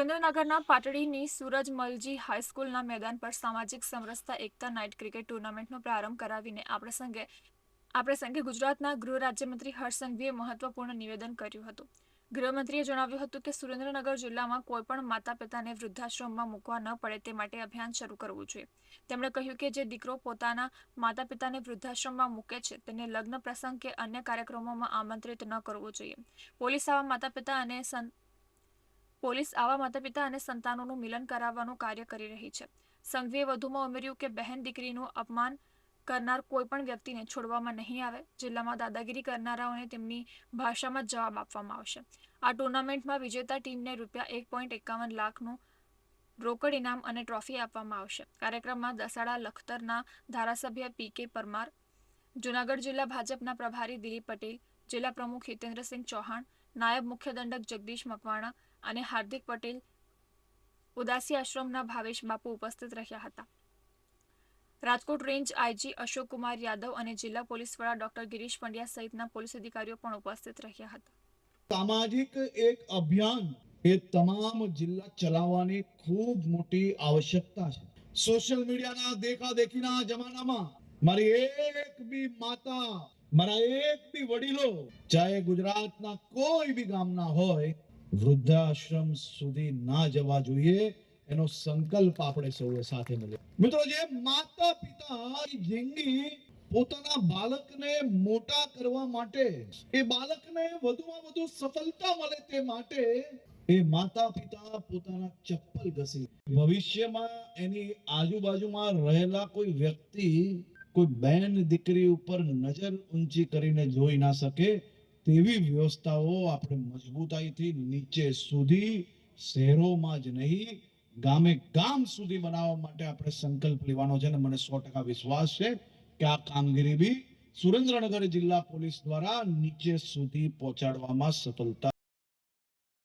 સુરેન્દ્રનગરના પાટડીની સૂરજમલજી હાઈસ્કૂલના મેદાન પર સામાજિક સમરસતા, એકતા નાઇટ ક્રિકેટ ટુર્નામેન્ટનો પ્રારંભ કરાવીને આ પ્રસંગે આ પ્રસંગે ગુજરાતના ગૃહ રાજ્યમંત્રી હર્ષ મહત્વપૂર્ણ નિવેદન કર્યું હતું. ગૃહમંત્રીએ જણાવ્યું હતું કે સુરેન્દ્રનગર જિલ્લામાં કોઈપણ માતા પિતાને વૃદ્ધાશ્રમમાં મૂકવા ન પડે તે માટે અભિયાન શરૂ કરવું જોઈએ. તેમણે કહ્યું કે જે દીકરો પોતાના માતા પિતાને વૃદ્ધાશ્રમમાં મૂકે છે, તેને લગ્ન પ્રસંગ કે અન્ય કાર્યક્રમોમાં આમંત્રિત ન કરવો જોઈએ. પોલીસ આવા માતા પિતા અને પોલીસ આવા માતાપિતા અને સંતાનોનું મિલન કરાવવાનું કાર્ય કરી રહી છે. સંઘવીએ વધુમાં ઉમેર્યું કે બહેન દીકરીનું અપમાન કરનાર કોઈપણ વ્યક્તિને છોડવામાં નહીં આવે. જિલ્લામાં દાદાગીરી કરનારાઓને તેમની ભાષામાં જવાબ આપવામાં આવશે. આ ટુર્નામેન્ટમાં વિજેતા ટીમને રૂપિયા એક પોઈન્ટ એકાવન લાખનું રોકડ ઇનામ અને ટ્રોફી આપવામાં આવશે. કાર્યક્રમમાં દસાડા લખતરના ધારાસભ્ય પી કે પરમાર, જુનાગઢ જિલ્લા ભાજપના પ્રભારી દિલીપ પટેલ, જિલ્લા પ્રમુખ હિતેન્દ્રસિંહ ચૌહાણ નાયબ મુખ્ય દંડક જગદીશ મકવાણા અને હાર્દિક પટેલ ઉદાસી આશ્રમના ભાવેશ બાપુ ઉપસ્થિત રહ્યા હતા. રાજકોટ રેન્જ આઈજી અશોક કુમાર યાદવ અને જિલ્લા પોલીસ વડા ડોક્ટર ગિરીશ પંડ્યા સહિતના પોલીસ અધિકારીઓ પણ ઉપસ્થિત રહ્યા હતા. સામાજિક એક અભિયાન એ તમામ જિલ્લા ચલાવવાની ખૂબ મોટી આવશ્યકતા છે. સોશિયલ મીડિયાના દેખા દેખીના જમાનામાં મારી એક બી માતા મારા એક બી વડીલો, ચાહે ગુજરાતના કોઈ બી ગામના હોય, વૃદ્ધાશ્રમ સુધી ના જવા જોઈએ. એનો સંકલ્પ આપણે સૌએ સાથે મળ્યો મિત્રો, જે માતા પિતા જિંદગી પોતાના બાળકને મોટા કરવા માટે, એ બાળકને વધુમાં વધુ સફળતા મળે તે માટે, એ માતા પિતા પોતાના ચપ્પલ ઘસી. ભવિષ્યમાં એની આજુબાજુમાં રહેલા કોઈ વ્યક્તિ કોઈ બેન દીકરી ઉપર નજર ઊંચી કરીને જોઈ ના શકે, તેવી વ્યવસ્થાઓ આપણે મજબૂતાઈથી નીચે સુધી, શહેરોમાં જ નહીં, ગામે ગામ સુધી બનાવવા માટે આપણે સંકલ્પ લેવાનો છે અને મને સો ટકા વિશ્વાસ છે કે આ કામગીરી બી સુરેન્દ્રનગર જિલ્લા પોલીસ દ્વારા નીચે સુધી પહોંચાડવામાં સફળતા